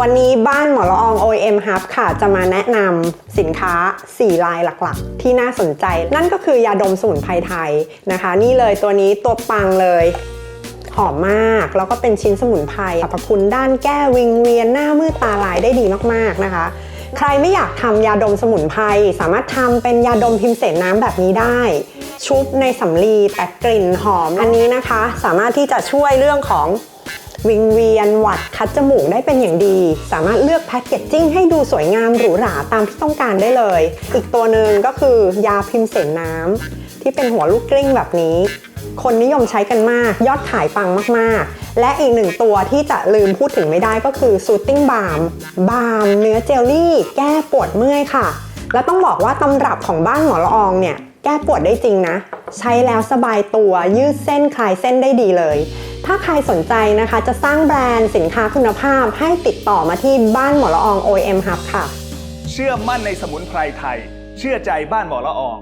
วันนี้บ้านหมอละออง OEM Hub ค่ะ จะมาแนะนำสินค้า 4 ลายหลักๆ ที่น่าสนใจ นั่นก็คือยาดมสมุนไพรไทยนะคะ นี่เลยตัวนี้ตัวปังเลยหอมมาก แล้วก็เป็นชิ้นสมุนไพรสรรพคุณด้านแก้วิงเวียนหน้ามืดตาลายได้ดีมากๆนะคะใครไม่อยากทำยาดมสมุนไพรสามารถทำเป็นยาดมพิมพ์เสนน้ำแบบนี้ได้ ชุบในสำลีแต่กลิ่นหอม อันนี้นะคะ สามารถที่จะช่วยเรื่องของ วิงเวียนหวัดคัดจมูกได้เป็นอย่างดี สามารถเลือกแพคเกจจิ้งให้ดูสวยงามหรูหราตามที่ต้องการได้เลย อีกตัวหนึ่งก็คือยาพิมพ์เสนน้ำที่เป็นหัวลูกกลิ้งแบบนี้ คนนิยมใช้กันมาก ยอดขายปังมากๆ และอีกหนึ่งตัวที่จะลืมพูดถึงไม่ได้ก็คือซูตติ้งบา m บา m เนื้อเจลลี่ แก้ปวดเมื่อยค่ะ แล้วต้องบอกว่าตำรับของบ้านหมอละอองเนี่ยแก้ปวดได้จริงนะ ใช้แล้วสบายตัวยืดเส้นคลายเส้นได้ดีเลย ถ้าใครสนใจนะคะจะสร้างแบรนด์สินค้าคุณภาพให้ติดต่อมาที่บ้านหมอละออง OEM Hub ค่ะ เชื่อมั่นในสมุนไพรไทย เชื่อใจบ้านหมอละออง